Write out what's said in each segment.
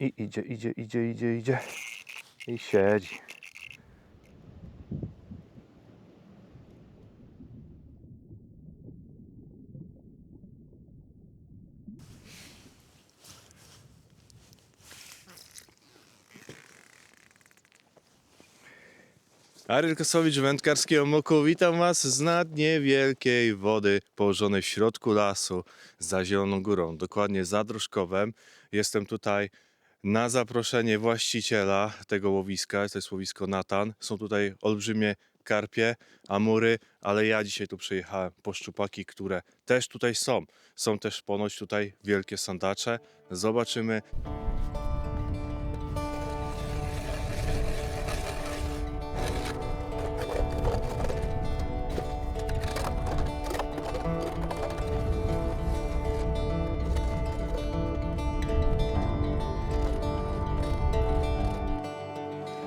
I idzie, idzie, idzie, idzie, idzie. I siedzi. Aryl Kosowicz, wędkarskiego moku. Witam Was z na dnie wielkiej wody położonej w środku lasu za Zieloną Górą, dokładnie za Drożkowem. Jestem tutaj na zaproszenie właściciela tego łowiska, to jest łowisko Natan. Są tutaj olbrzymie karpie, amury, ale ja dzisiaj tu przyjechałem po szczupaki, które też tutaj są. Są też ponoć tutaj wielkie sandacze. Zobaczymy,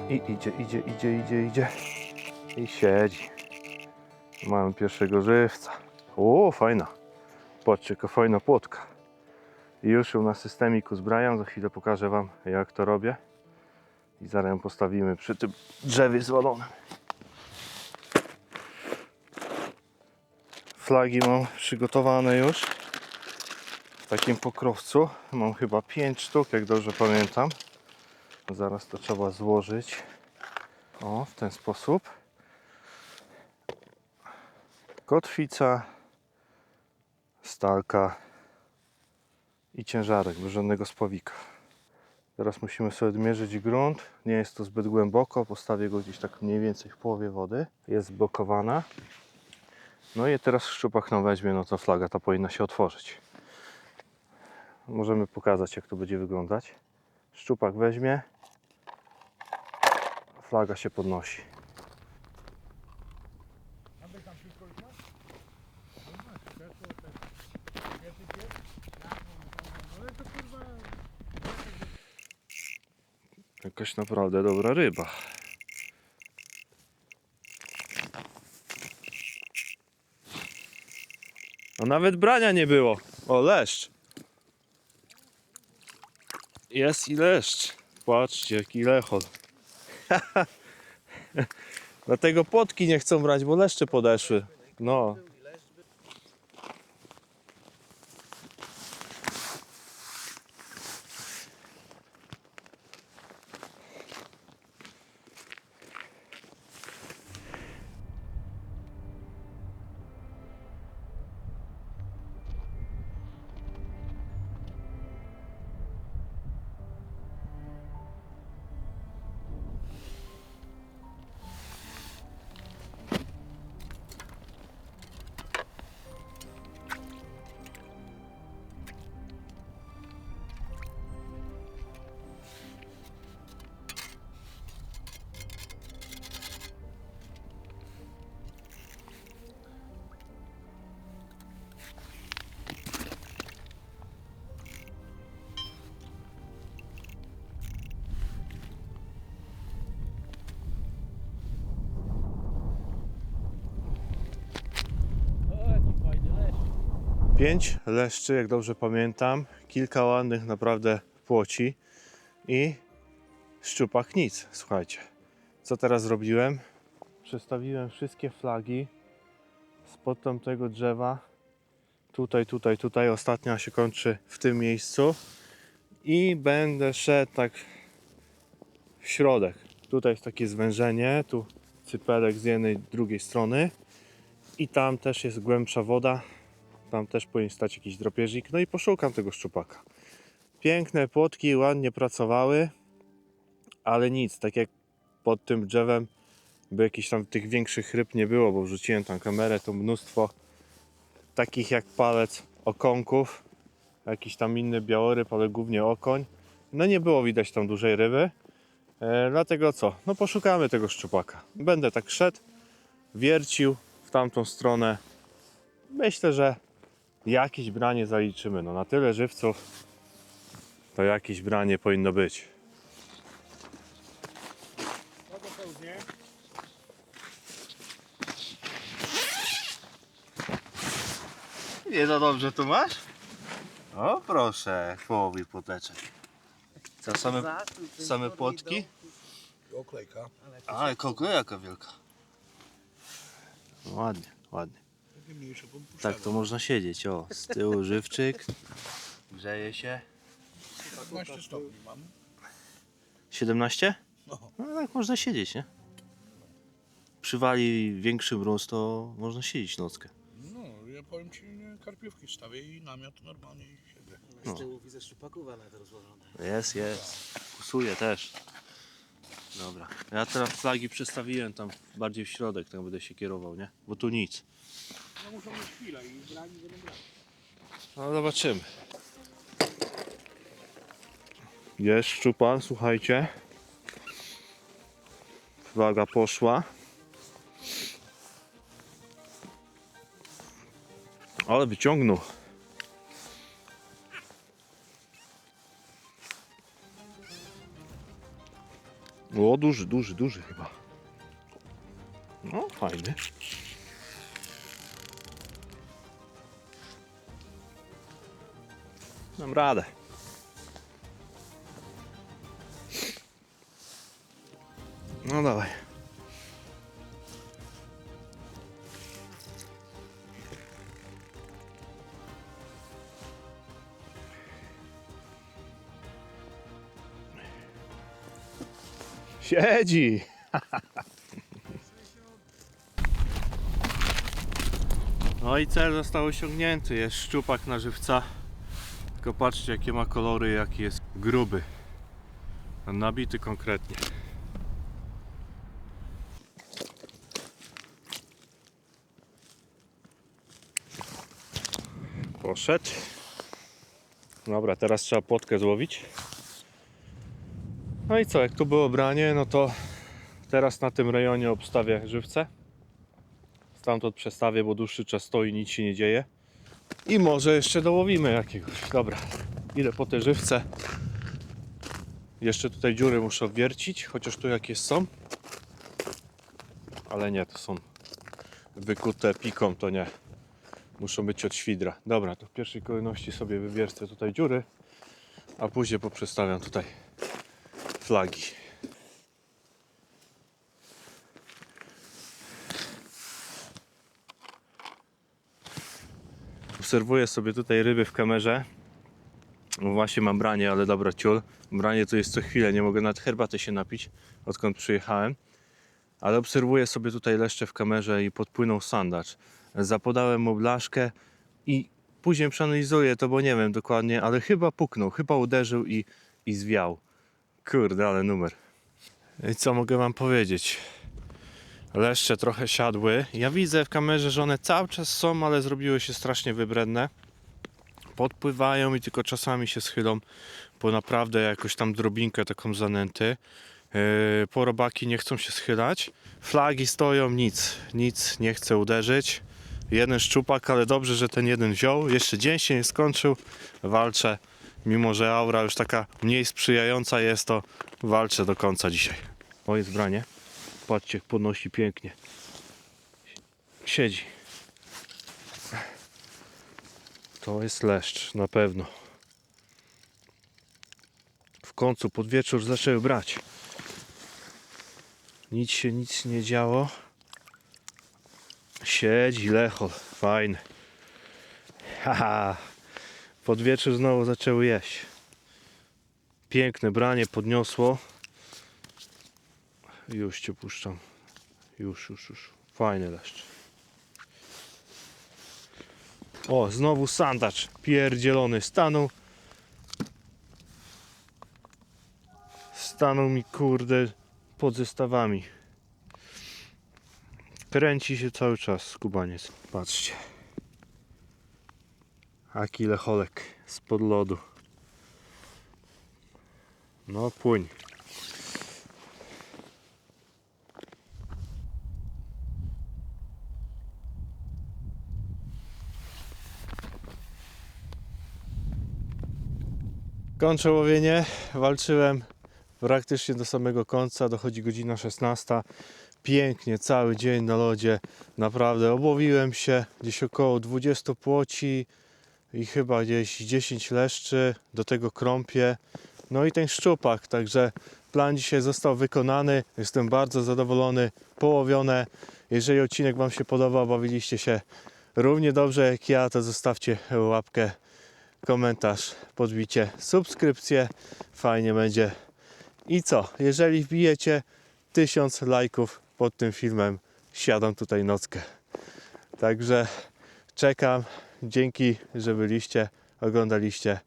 I idzie, idzie, idzie, idzie, idzie. I siedzi. Mamy pierwszego żywca. O, fajna. Patrzcie, jaka fajna płotka. I już ją na systemiku zbrajam. Za chwilę pokażę Wam, jak to robię. I zaraz ją postawimy przy tym drzewie zwalonym. Flagi mam przygotowane już. W takim pokrowcu. Mam chyba 5 sztuk, jak dobrze pamiętam. Zaraz to trzeba złożyć. O, w ten sposób. Kotwica, stalka i ciężarek, bez żadnego. Teraz musimy sobie odmierzyć grunt. Nie jest to zbyt głęboko. Postawię go gdzieś tak mniej więcej w połowie wody. Jest zblokowana. No i teraz szczupak nam weźmie, no to flaga ta powinna się otworzyć. Możemy pokazać jak to będzie wyglądać. Szczupak weźmie, flaga się podnosi. Jakaś naprawdę dobra ryba. No nawet brania nie było. O, leszcz. Jest i leszcz. Patrzcie, jaki lechol. Dlatego płotki nie chcą brać, bo leszcze podeszły. No. Pięć leszczy, jak dobrze pamiętam. Kilka ładnych naprawdę płoci. I szczupak nic. Słuchajcie, co teraz zrobiłem? Przestawiłem wszystkie flagi spod tamtego drzewa. Tutaj, tutaj, tutaj. Ostatnia się kończy w tym miejscu. I będę szedł tak w środek. Tutaj jest takie zwężenie. Tu cypelek z jednej, drugiej strony. I tam też jest głębsza woda. Tam też powinien stać jakiś drapieżnik. No i poszukam tego szczupaka. Piękne płotki, ładnie pracowały, ale nic, tak jak pod tym drzewem by jakichś tam tych większych ryb nie było, bo wrzuciłem tam kamerę, to mnóstwo takich jak palec okonków, jakiś tam inny białoryb, ale głównie okoń. No nie było widać tam dużej ryby, e, dlatego co? No poszukamy tego szczupaka. Będę tak szedł, wiercił w tamtą stronę. Myślę, że jakieś branie zaliczymy. No na tyle żywców to jakieś branie powinno być. Nie za dobrze tu masz? O proszę, połowi poteczek. Te same, same płotki? Oklejka. A, kogo jaka wielka. Ładnie, ładnie. Takie mniejsze podpuszczane. Tak to można siedzieć, o. Z tyłu żywczyk. Grzeje się. 15 stopni mam. 17? No. No tak można siedzieć, nie? Przywali większy mróz, to można siedzieć nockę. No, ja powiem ci, nie, karpiówki stawię i namiot normalnie i siedzę. No. Z tyłu widzę szczupaków nawet rozłożone. Jest, jest. Kusuje też. Dobra. Ja teraz flagi przestawiłem tam bardziej w środek, tak będę się kierował, nie? Bo tu nic. No muszą mieć chwilę i będą. No zobaczymy. Jest szczupan, słuchajcie. Flaga poszła. Ale wyciągnął. O, duży, duży, duży chyba. No, fajny. Dam radę. No dawaj. Siedzi. No i cel został osiągnięty. Jest szczupak na żywca. Tylko patrzcie jakie ma kolory, jaki jest gruby. Nabity konkretnie. Poszedł. Dobra, teraz trzeba płotkę złowić. No i co, jak tu było branie, no to teraz na tym rejonie obstawię żywce. Stamtąd przestawię, bo dłuższy czas stoi, nic się nie dzieje. I może jeszcze dołowimy jakiegoś. Dobra, idę po te żywce. Jeszcze tutaj dziury muszę obwiercić, chociaż tu jakieś są. Ale nie, to są wykute piką, to nie. Muszą być od świdra. Dobra, to w pierwszej kolejności sobie wywiercę tutaj dziury, a później poprzestawiam tutaj flagi. Obserwuję sobie tutaj ryby w kamerze. No właśnie mam branie, ale dobra ciul. Branie to jest co chwilę, nie mogę nawet herbaty się napić, odkąd przyjechałem. Ale obserwuję sobie tutaj leszcze w kamerze i podpłynął sandacz. Zapodałem mu blaszkę i później przeanalizuję to, bo nie wiem dokładnie, ale chyba puknął, chyba uderzył i, i zwiał. Kurde, ale numer. I co mogę wam powiedzieć? Leszcze trochę siadły. Ja widzę w kamerze, że one cały czas są, ale zrobiły się strasznie wybredne. Podpływają i tylko czasami się schylą po naprawdę jakoś tam drobinkę taką zanęty. Yy, porobaki nie chcą się schylać. Flagi stoją, nic, nic nie chce uderzyć. Jeden szczupak, ale dobrze, że ten jeden wziął. Jeszcze dzień się nie skończył. Walczę, mimo że aura już taka mniej sprzyjająca jest, to walczę do końca dzisiaj. O, jest branie. Patrzcie, podnosi pięknie. Siedzi. To jest leszcz, na pewno. W końcu pod wieczór zaczęły brać. Nic się nic nie działo. Siedzi lechol, fajny. Haha. Pod wieczór znowu zaczęły jeść. Piękne branie podniosło. Już cię puszczam. Już, już, już. Fajny leszcz. O, znowu sandacz pierdzielony stanął. Stanął mi kurde pod zestawami. Kręci się cały czas skubaniec. Patrzcie. Aki lecholek spod lodu. No płyń. Kończę łowienie. Walczyłem praktycznie do samego końca. Dochodzi godzina 16. Pięknie, cały dzień na lodzie. Naprawdę obłowiłem się gdzieś około 20 płoci i chyba gdzieś 10 leszczy. Do tego krąpie. No i ten szczupak, także plan dzisiaj został wykonany. Jestem bardzo zadowolony, połowione. Jeżeli odcinek Wam się podobał, bawiliście się równie dobrze jak ja, to zostawcie łapkę, komentarz, podbicie, subskrypcję. Fajnie będzie. I co? Jeżeli wbijecie tysiąc lajków pod tym filmem, siadam tutaj nockę. Także czekam. Dzięki, że byliście, oglądaliście.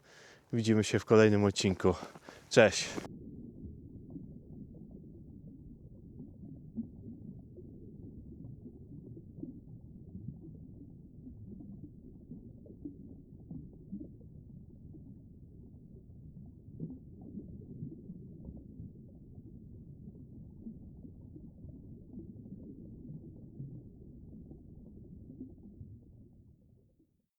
Widzimy się w kolejnym odcinku. Cześć.